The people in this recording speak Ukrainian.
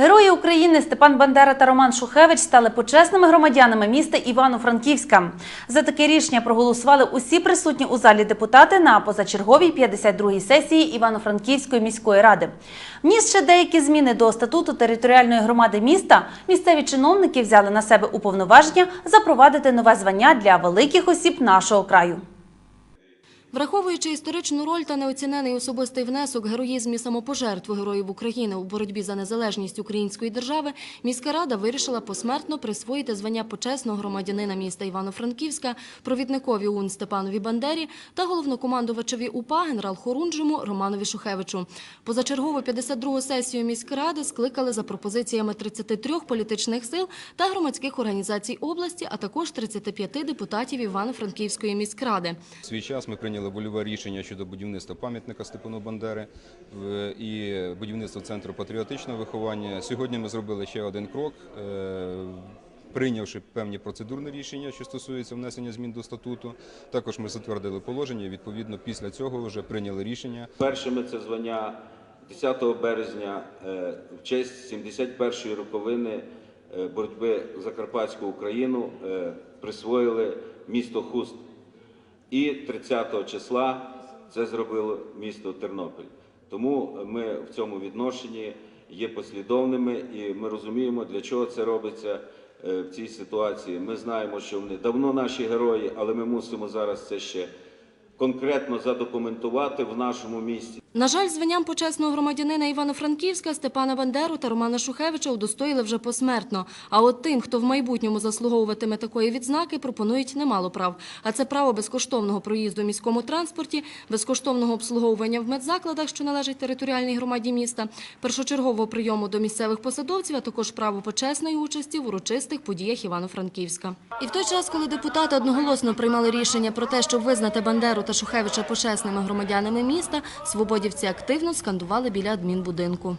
Герої України Степан Бандера та Роман Шухевич стали почесними громадянами міста Івано-Франківська. За таке рішення проголосували усі присутні у залі депутати на позачерговій 52-й сесії Івано-Франківської міської ради. Вніс ще деякі зміни до статуту територіальної громади міста. Місцеві чиновники взяли на себе уповноваження запровадити нове звання для великих осіб нашого краю. Враховуючи історичну роль та неоцінений особистий внесок, героїзм і самопожертву героїв України у боротьбі за незалежність української держави, міська рада вирішила посмертно присвоїти звання почесного громадянина міста Івано-Франківська, провідникові УН Степанові Бандері та головнокомандувачеві УПА генерал Хорунжому Романові Шухевичу. Позачергову 52-гу сесію міськради скликали за пропозиціями 33 політичних сил та громадських організацій області, а також 35 депутатів Івано-Франківської міськради. Свій час ми прийняли вольове рішення щодо будівництва пам'ятника Степану Бандери і будівництва центру патріотичного виховання. Сьогодні ми зробили ще один крок. е, Прийнявши певні процедурні рішення, що стосуються внесення змін до статуту, також ми затвердили положення. Відповідно, після цього вже прийняли рішення Першими це звання 10 березня е, в честь 71-ї роковини е, боротьби за Карпатську Україну присвоїли місто Хуст. І 30 числа це зробило місто Тернопіль. Тому ми в цьому відношенні є послідовними і ми розуміємо, для чого це робиться е, в цій ситуації. Ми знаємо, що вони давно наші герої, але ми мусимо зараз це ще конкретно задокументувати в нашому місті. На жаль, званням почесного громадянина Івано-Франківська Степана Бандеру та Романа Шухевича удостоїли вже посмертно. А от тим, хто в майбутньому заслуговуватиме такої відзнаки, пропонують немало прав. А це право безкоштовного проїзду в міському транспорті, безкоштовного обслуговування в медзакладах, що належать територіальній громаді міста, першочергового прийому до місцевих посадовців, а також право почесної участі в урочистих подіях Івано-Франківська. І в той час, коли депутати одноголосно приймали рішення про те, щоб визнати Бандеру та Шухевича почесними громадянами міста, свободівці активно скандували біля адмінбудинку.